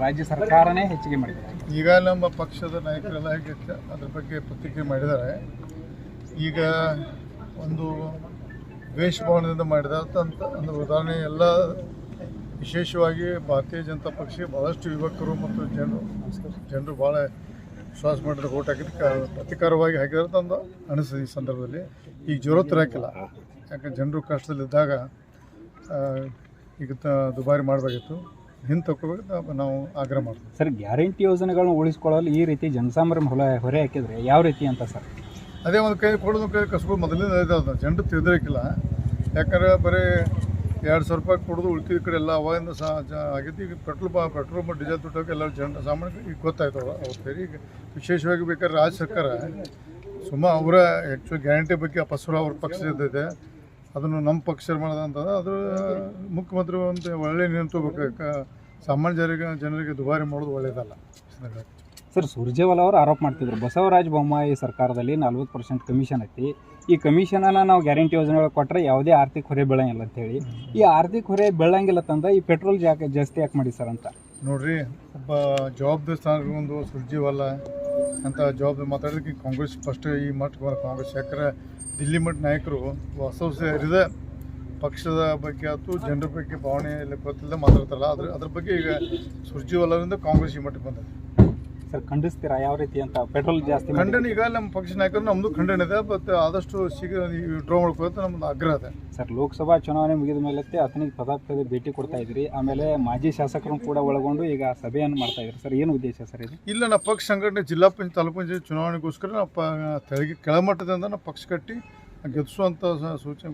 ರಾಜ್ಯ ಸರ್ಕಾರನೇ ಹೆಚ್ಚಿಗೆ ಮಾಡಿದೆ ಈಗ ನಮ್ಮ ಪಕ್ಷದ ನಾಯಕರೆಲ್ಲ ಅದ್ರ ಬಗ್ಗೆ ಪ್ರತಿಕ್ರಿಯೆ ಮಾಡಿದ್ದಾರೆ. ಈಗ ಒಂದು ದ್ವೇಷಭಾವನೆಯಿಂದ ಮಾಡಿದ ಅಂತ ಒಂದು ಉದಾಹರಣೆ, ಎಲ್ಲ ವಿಶೇಷವಾಗಿ ಭಾರತೀಯ ಜನತಾ ಪಕ್ಷ ಭಾಳಷ್ಟು ಯುವಕರು ಮತ್ತು ಜನರು ಜನರು ಭಾಳ ವಿಶ್ವಾಸ ಮಾಡಿದ ಓಟ್ ಹಾಕಿದ್ದಕ್ಕೆ ಪ್ರತಿಕಾರವಾಗಿ ಹಾಕಿದಂತಂದು ಅನಿಸ್ತದೆ ಈ ಸಂದರ್ಭದಲ್ಲಿ. ಈಗ ಜೋರತ್ತರ ಹಾಕಿಲ್ಲ. ಯಾಕಂದ್ರೆ ಜನರು ಕಷ್ಟದಲ್ಲಿದ್ದಾಗ ಈಗ ದುಬಾರಿ ಮಾಡಬೇಕಿತ್ತು ಹಿಂದೆ ತಗೋಬೇಕು ನಾವು ಆಗ್ರಹ ಮಾಡ್ತೀವಿ. ಸರ್ ಗ್ಯಾರಂಟಿ ಯೋಜನೆಗಳನ್ನ ಉಳಿಸ್ಕೊಳ್ಳಲು ಈ ರೀತಿ ಜನಸಾಮಾನ್ಯ ಹೊಲ ಹೊರೆ ಹಾಕಿದ್ರೆ ಯಾವ ರೀತಿ ಅಂತ ಸರ್? ಅದೇ ಒಂದು ಕೈ ಕೊಡೋದು ಕೈ ಕಸ್ಬೋದು ಮೊದಲಿಂದ ಇದೆ ಅದು ಜನರು ತಿಳಿದಿರಕ್ಕಿಲ್ಲ ಯಾಕಂದ್ರೆ ಬರೀ ಎರಡು ಸಾವಿರ ರೂಪಾಯಿ ಕೊಡೋದು ಉಳ್ಕಿದ ಕಡೆ ಎಲ್ಲ ಅವಾಗಿಂದ ಸಹ ಆಗೈತಿ ಈಗ ಪೆಟ್ರೋಲ್ ಬಾ ಪೆಟ್ರೋಲ್ ಮತ್ತು ಡೀಸೆಲ್ ದುಡ್ಡೋಕೆ ಎಲ್ಲ ಜನ ಸಾಮಾನ್ಯ ಈಗ ಗೊತ್ತಾಯ್ತು ಅವ್ರು ಅವ್ರ ಬೇರೆ ಈಗ ವಿಶೇಷವಾಗಿ ಬೇಕಾದ್ರೆ ರಾಜ್ಯ ಸರ್ಕಾರ ಸುಮ್ಮ ಅವರ ಆ್ಯಕ್ಚುಲಿ ಗ್ಯಾರಂಟಿ ಬಗ್ಗೆ ಅಪಸ್ವರ ಅವ್ರ ಪಕ್ಷದಿದೆ ಅದನ್ನು ನಮ್ಮ ಪಕ್ಷ ಮಾಡೋದಂತಂದ್ರೆ ಅದು ಮುಖ್ಯಮಂತ್ರಿ ಒಂದು ಒಳ್ಳೆ ನಿಂತ್ಕೋಬೇಕು ಸಾಮಾನ್ಯ ಜನರಿಗೆ ಜನರಿಗೆ ದುಬಾರಿ ಮಾಡೋದು ಒಳ್ಳೆಯದಲ್ಲ ಸರ್ ಸುರ್ಜೇವಾಲ ಅವರು ಆರೋಪ ಮಾಡ್ತಿದ್ರು. ಬಸವರಾಜ ಬೊಮ್ಮಾಯಿ ಸರ್ಕಾರದಲ್ಲಿ ನಲ್ವತ್ತು ಪರ್ಸೆಂಟ್ ಕಮಿಷನ್ ಐತಿ. ಈ ಕಮಿಷನನ್ನು ನಾವು ಗ್ಯಾರಂಟಿ ಯೋಜನೆಗಳು ಕೊಟ್ಟರೆ ಯಾವುದೇ ಆರ್ಥಿಕ ಹೊರೆ ಬೀಳಂಗಿಲ್ಲ ಅಂತೇಳಿ ಈ ಆರ್ಥಿಕ ಹೊರೆ ಬೀಳಂಗಿಲ್ಲ ತಂದ ಈ ಪೆಟ್ರೋಲ್ ಜಾಕ ಜಾಸ್ತಿ ಯಾಕೆ ಮಾಡಿ ಸರ್ ಅಂತ ನೋಡ್ರಿ ಒಬ್ಬ ಜವಾಬ್ದಾರಿ ಒಂದು ಸುರ್ಜಿವಲ್ಲ ಅಂತ ಜವಾಬ್ದಾರಿ ಮಾತಾಡೋದಕ್ಕೆ ಕಾಂಗ್ರೆಸ್ ಫಸ್ಟ್ ಈ ಮಟ್ಟ ಕಾಂಗ್ರೆಸ್ ಯಾಕಂದ್ರೆ ದಿಲ್ಲಿ ಮಟ್ಟ ನಾಯಕರು ಹೊಸ ಹೊಸ ಪಕ್ಷದ ಬಗ್ಗೆ ಆಯ್ತು, ಜನರ ಬಗ್ಗೆ ಭಾವನೆ ಎಲ್ಲ ಗೊತ್ತಿಲ್ಲದೆ ಮಾತಾಡ್ತಾರಲ್ಲ. ಅದ್ರ ಅದ್ರ ಬಗ್ಗೆ ಈಗ ಸುರ್ಜಿವಾಲರಿಂದ ಕಾಂಗ್ರೆಸ್ ಈ ಮಟ್ಟಕ್ಕೆ ಬಂದದೆ. ಸರ್ ಖಂಡಿಸ್ತೀರಾ? ಯಾವ ರೀತಿ ಅಂತ ಪೆಟ್ರೋಲ್ ಜಾಸ್ತಿ ಖಂಡನೆ ಈಗ ನಮ್ಮ ಪಕ್ಷ ನಾಯಕರು ನಮ್ಮದು ಖಂಡನೆ ಇದೆ ಬಟ್ ಆದಷ್ಟು ಶೀಘ್ರ ಡ್ರಾ ಮಾಡ್ಕೋತ ನಮ್ಮದು ಆಗ್ರಹ ಇದೆ. ಸರ್ ಲೋಕಸಭಾ ಚುನಾವಣೆ ಮುಗಿದ ಮೇಲೆ ಅತನಿಗೆ ಪದೇ ಪದೇ ಭೇಟಿ ಕೊಡ್ತಾ ಇದ್ರಿ ಆಮೇಲೆ ಮಾಜಿ ಶಾಸಕರನ್ನು ಕೂಡ ಒಳಗೊಂಡು ಈಗ ಸಭೆಯನ್ನು ಮಾಡ್ತಾ ಇದ್ರಿ. ಸರ್ ಏನು ಉದ್ದೇಶ ಸರ್ ಇದು? ಇಲ್ಲ ನಮ್ಮ ಪಕ್ಷ ಸಂಘಟನೆ ಜಿಲ್ಲಾ ಪಂಚಾಯತ್ ತಾಲೂಕು ಪಂಚಾಯತ್ ಚುನಾವಣೆಗೋಸ್ಕರ ನಾವು ತೆಳಗೆ ಕೆಳಮಟ್ಟದಿಂದ ನಾವು ಪಕ್ಷ ಕಟ್ಟಿ ಗೆಲ್ಲಿಸುವಂಥ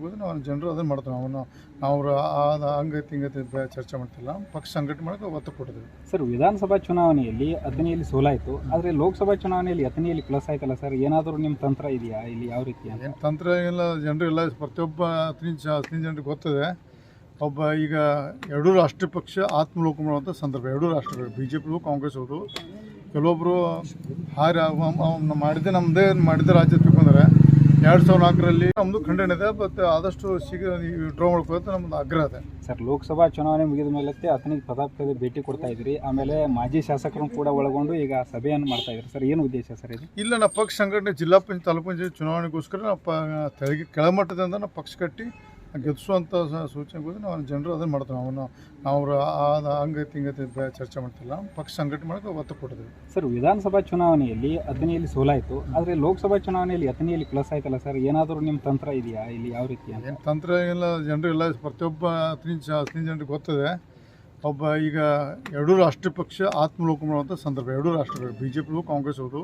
ಕೂಡ ನಾವು ಜನರು ಅದನ್ನು ಮಾಡ್ತೇವೆ ಅವನು ನಾವು ಆದ ಹಂಗೈತಿ ಹಿಂಗೈತಿ ಚರ್ಚೆ ಮಾಡ್ತಿಲ್ಲ. ಪಕ್ಷ ಸಂಘಟನೆ ಮಾಡೋಕೆ ಒತ್ತು ಕೊಟ್ಟಿದ್ವಿ ಸರ್ ವಿಧಾನಸಭಾ ಚುನಾವಣೆಯಲ್ಲಿ ಹತ್ತನೆಯಲ್ಲಿ ಸೋಲಾಯಿತು. ಆದರೆ ಲೋಕಸಭಾ ಚುನಾವಣೆಯಲ್ಲಿ ಹತ್ತನೆಯಲ್ಲಿ ಪ್ಲಸ್ ಆಯ್ತಲ್ಲ ಸರ್? ಏನಾದರೂ ನಿಮ್ಮ ತಂತ್ರ ಇದೆಯಾ? ಇಲ್ಲಿ ಯಾವ ರೀತಿ ಏನು ತಂತ್ರ ಎಲ್ಲ ಜನರು ಎಲ್ಲ ಪ್ರತಿಯೊಬ್ಬ ಹತ್ತನೇ ಹತ್ತಿನ ಜನರಿಗೆ ಗೊತ್ತಿದೆ. ಒಬ್ಬ ಈಗ ಎರಡೂ ರಾಷ್ಟ್ರೀಯ ಪಕ್ಷ ಆತ್ಮಲೋಕ ಮಾಡುವಂಥ ಸಂದರ್ಭ. ಎರಡೂ ರಾಷ್ಟ್ರಗಳು ಬಿ ಜೆ ಪಿಗೂ ಕಾಂಗ್ರೆಸ್ ಅವರು. ಕೆಲವೊಬ್ಬರು ಹಾರಿ ಮಾಡಿದೆ ನಮ್ಮದೇ ಮಾಡಿದ ರಾಜ್ಯ ಎರಡು ಸಾವಿರದ ನಾಲ್ಕರಲ್ಲಿ ನಮ್ಮದು ಖಂಡನೆ ಇದೆ ಬಟ್ ಆದಷ್ಟು ಶೀಘ್ರ ಡ್ರಾ ಮಾಡ್ಕೊಳ್ತಾ ನಮ್ಮದು ಆಗ್ರಹ ಇದೆ. ಸರ್ ಲೋಕಸಭಾ ಚುನಾವಣೆ ಮುಗಿದ ಮೇಲೆ ಅತನಿಗೆ ಪದಾರ್ಥದ ಪದೇ ಭೇಟಿ ಕೊಡ್ತಾ ಇದ್ರಿ ಆಮೇಲೆ ಮಾಜಿ ಶಾಸಕರನ್ನು ಕೂಡ ಒಳಗೊಂಡು ಈಗ ಸಭೆಯನ್ನು ಮಾಡ್ತಾ ಇದ್ರಿ. ಸರ್ ಏನು ಉದ್ದೇಶ ಸರ್ ಇದು? ಇಲ್ಲ ನಾವು ಪಕ್ಷ ಸಂಘಟನೆ ಜಿಲ್ಲಾ ಪಂಚಾಯತ್ ತಾಲೂಕು ಪಂಚಾಯತ್ ಚುನಾವಣೆಗೋಸ್ಕರ ನಾವು ಪ ಕೆಳಮಟ್ಟದಿಂದ ನಾವು ಪಕ್ಷ ಕಟ್ಟಿ ಗೆಲ್ಲಿಸುವಂಥ ಕೂಡ ನಾವು ಜನರು ಅದನ್ನು ಮಾಡ್ತೀವಿ ಅವನು ನಾವು ಅವ್ರ ಹಂಗೈತಿ ಹಿಂಗೈತಿ ಚರ್ಚೆ ಮಾಡ್ತಿಲ್ಲ. ಪಕ್ಷ ಸಂಘಟನೆ ಮಾಡೋಕೆ ಒತ್ತು ಕೊಟ್ಟಿದ್ದೀವಿ ಸರ್ ವಿಧಾನಸಭಾ ಚುನಾವಣೆಯಲ್ಲಿ ಹದಿನೈದು ಸೋಲಾಯಿತು. ಆದರೆ ಲೋಕಸಭಾ ಚುನಾವಣೆಯಲ್ಲಿ ಹದಿನೈದು ಪ್ಲಸ್ ಆಯ್ತಲ್ಲ ಸರ್? ಏನಾದರೂ ನಿಮ್ಮ ತಂತ್ರ ಇದೆಯಾ? ಇಲ್ಲಿ ಯಾವ ರೀತಿ ಏನು ತಂತ್ರ ಎಲ್ಲ ಜನರು ಎಲ್ಲ ಪ್ರತಿಯೊಬ್ಬ ಜ ಹತ್ತನೇ ಜನರಿಗೆ ಗೊತ್ತಿದೆ. ಒಬ್ಬ ಈಗ ಎರಡೂ ರಾಷ್ಟ್ರೀಯ ಪಕ್ಷ ಆತ್ಮಲೋಕ ಮಾಡುವಂಥ ಸಂದರ್ಭ. ಎರಡೂ ರಾಷ್ಟ್ರಗಳು ಬಿ ಜೆ ಪಿಗೂ ಕಾಂಗ್ರೆಸ್ ಅವರು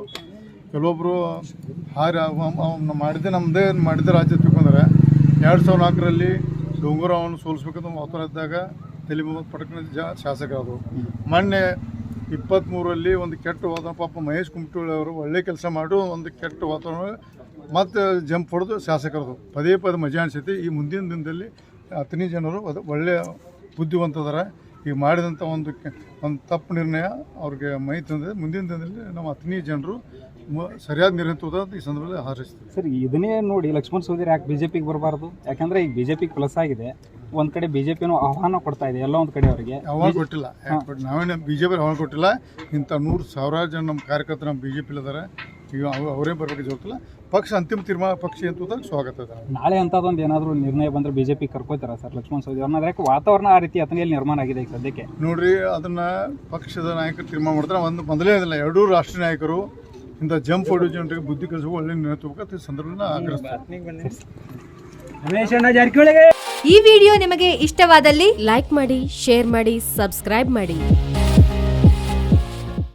ಕೆಲವೊಬ್ಬರು ಹಾರಿ ಮಾಡಿದ್ದೆ ನಮ್ಮದೇ ಮಾಡಿದ್ದೆ ರಾಜ್ಯ ತಿಳ್ಕೊಂಡ್ರೆ ಎರಡು ಸಾವಿರದ ನಾಲ್ಕರಲ್ಲಿ ಡೋಂಗರವನ್ನು ಸೋಲಿಸ್ಬೇಕಂತ ಮಾತಾಡ ಇದ್ದಾಗ ತಲೆ ಪಟಕನ ಜ ಶಾಸಕರಾದರು. ಮೊನ್ನೆ ಇಪ್ಪತ್ತ್ಮೂರರಲ್ಲಿ ಒಂದು ಕೆಟ್ಟ ವಾತಾವರಣ, ಪಾಪ ಮಹೇಶ್ ಕುಮಟೋಳಿ ಅವರು ಒಳ್ಳೆ ಕೆಲಸ ಮಾಡು ಒಂದು ಕೆಟ್ಟ ವಾತಾವರಣ ಮತ್ತು ಜಂಪ್ ಹೊಡೆದು ಶಾಸಕರದು ಪದೇ ಪದೇ ಮಜಾ ಅನಿಸೈತಿ ಈ ಮುಂದಿನ ದಿನದಲ್ಲಿ ಹತ್ತನೇ ಜನರು ಅದು ಒಳ್ಳೆಯ ಬುದ್ಧಿವಂತದಾರ ಈಗ ಮಾಡಿದಂಥ ಒಂದು ಒಂದು ತಪ್ಪು ನಿರ್ಣಯ ಅವ್ರಿಗೆ ಮೈ ತಂದರೆ ಮುಂದಿನ ದಿನದಲ್ಲಿ ನಮ್ಮ ಹತ್ತನೇ ಜನರು ಸರಿಯಾದ ನಿರ್ಣಯ ತೋದ ಈ ಸಂದರ್ಭದಲ್ಲಿ ಹಾರೈಸ್ತೀವಿ ಸರ್ ಇದನ್ನೇ ನೋಡಿ ಲಕ್ಷ್ಮಣ್ ಸೋದರಿ ಯಾಕೆ ಬಿ ಜೆ ಪಿಗೆ ಬರಬಾರ್ದು? ಯಾಕಂದರೆ ಈಗ ಬಿ ಜೆ ಪಿಗೆ ಪ್ಲಸ್ ಆಗಿದೆ. ಒಂದು ಕಡೆ ಬಿ ಜೆ ಪಿನೂ ಆಹ್ವಾನ ಕೊಡ್ತಾ ಇದೆ ಎಲ್ಲ ಒಂದು ಕಡೆ ಅವರಿಗೆ. ಆಹ್ವಾನ ಕೊಟ್ಟಿಲ್ಲ. ಬಟ್ ನಾವೇನು ಬಿ ಜೆ ಪಿ ಆಹ್ವಾನ ಕೊಟ್ಟಿಲ್ಲ. ಇಂಥ ನೂರು ಸಾವಿರಾರು ಜನ ನಮ್ಮ ಕಾರ್ಯಕರ್ತರು ನಮ್ಮ ಬಿ ಜೆ ಪಿಲಿದ್ದಾರೆ ಈಗ ಅವರೇ ಬರಬೇಕು ಜೋಗ್ತಿಲ್ಲ ಪಕ್ಷ ಅಂತಿಮ ತೀರ್ಮಾನ ಪಕ್ಷ ಅಂತ ಸ್ವಾಗತ ನಾಳೆ ಅಂತದೊಂದು ಏನಾದರೂ ನಿರ್ಣಯ ಬಂದ್ರೆ ಬಿಜೆಪಿ ಜೆ ಪಿ ಕರ್ಕೋತಾರ ಸರ್ ಲಕ್ಷ್ಮಣ್ ಸವದಿ ಅವ್ರನ್ನ? ಯಾಕೆ ವಾತಾವರಣ ಆ ರೀತಿ ಹತ್ತನೆಯಲ್ಲಿ ನಿರ್ಮಾಣ ಆಗಿದೆ ಈಗ ಸದ್ಯಕ್ಕೆ? ನೋಡ್ರಿ ಅದನ್ನ ಪಕ್ಷದ ನಾಯಕರು ತೀರ್ಮಾನ ಮಾಡ್ತಾರೆ. ಒಂದು ಮೊದಲೇ ಅದಿಲ್ಲ ಎರಡೂ ರಾಷ್ಟ್ರೀಯ ನಾಯಕರು ಇಂಥ ಜಂಪ್ ಹೊಡೆಯೋ ಜನರಿಗೆ ಬುದ್ಧಿ ಕಲಿಸುವ ಒಳ್ಳೆ ನಿರ್ಣಯ ಸಂದರ್ಭದಲ್ಲಿ ಆಗ್ರಹಿಸ್ತಾರೆ ಈ ವಿಡಿಯೋ ನಿಮಗೆ ಇಷ್ಟವಾದಲ್ಲಿ ಲೈಕ್ ಮಾಡಿ ಶೇರ್ ಮಾಡಿ ಸಬ್ಸ್ಕ್ರೈಬ್ ಮಾಡಿ.